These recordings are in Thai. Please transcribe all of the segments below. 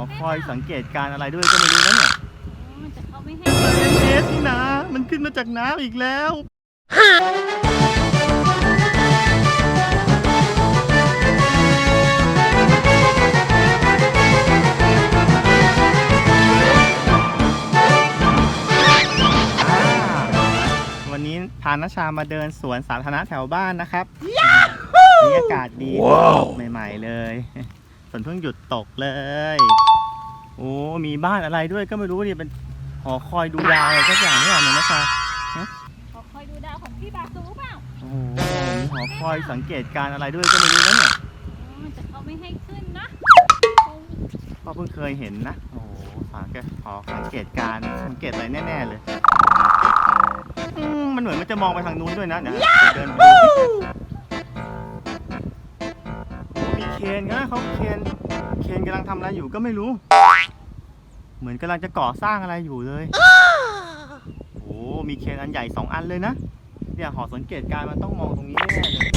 อคอยสังเกตการณ์อะไรด้วยก็ไม่รู้นะเนี่ยอ๋อแต่เขาไม่ให้เอสนี่นะ มันขึ้นมาจากน้ำอีกแล้ว วันนี้พานาชามาเดินสวนสาธารณะแถวบ้านนะครับบรรยากาศดี ใหม่ ๆ เลย ฝนเพิ่งหยุดตกเลย โอ้มีบ้านอะไรด้วยก็ไม่รู้ดิเป็นหอคอยดูดาวอะไรสักอย่างนี่หรอเนี่ยนะคะขอคอยดูดาวของพี่บาซูเปล่าโอ้โหมีหอคอยสังเกตการณ์อะไรด้วยก็ไม่รู้นะเนี่ยอ๋อแต่เขาไม่ให้ขึ้นนะพ่อเพิ่งเคยเห็นนะโอ้โหฝากแกหอสังเกตการณ์สังเกตอะไรแน่ๆเลยอืมมันเหมือนมันจะมองไปทางนู้นด้วยนะเดี๋ยวเดินไปดูสิโอ้มีเคนนะเขาเคนเคนกำลังทำอะไรอยู่ก็ไม่รู้ เหมือนกำลังจะก่อสร้างอะไรอยู่เลย โอ้มีเคนอันใหญ่สองอันเลยนะ เนี่ยหอสังเกตการณ์มันต้องมองตรงนี้แน่ๆเลย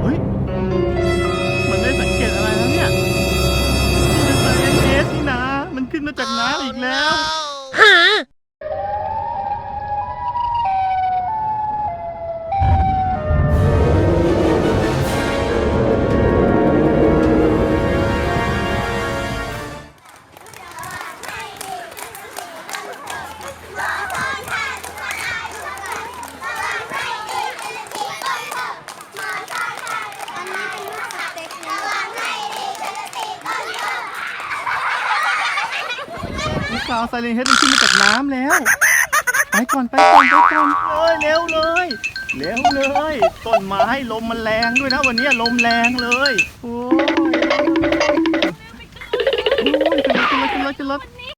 เฮ้ย มันได้สังเกตอะไรแล้วเนี่ยนี่เป็นไซเอนเอสนี่นะ มันขึ้นมาจากน้ำอีกแล้ว สาวไซเรนเฮดมันขึ้นมาจากน้ำแล้ว ไปก่อนไปก่อนไปก่อนเลยเร็วเลยเร็วเลยต้นไม้ลมมันแรงด้วยนะวันนี้ลมแรงเลยโอ้ยโอ้ยขึ้นรถขึ้นรถขึ้นรถขึ้นรถ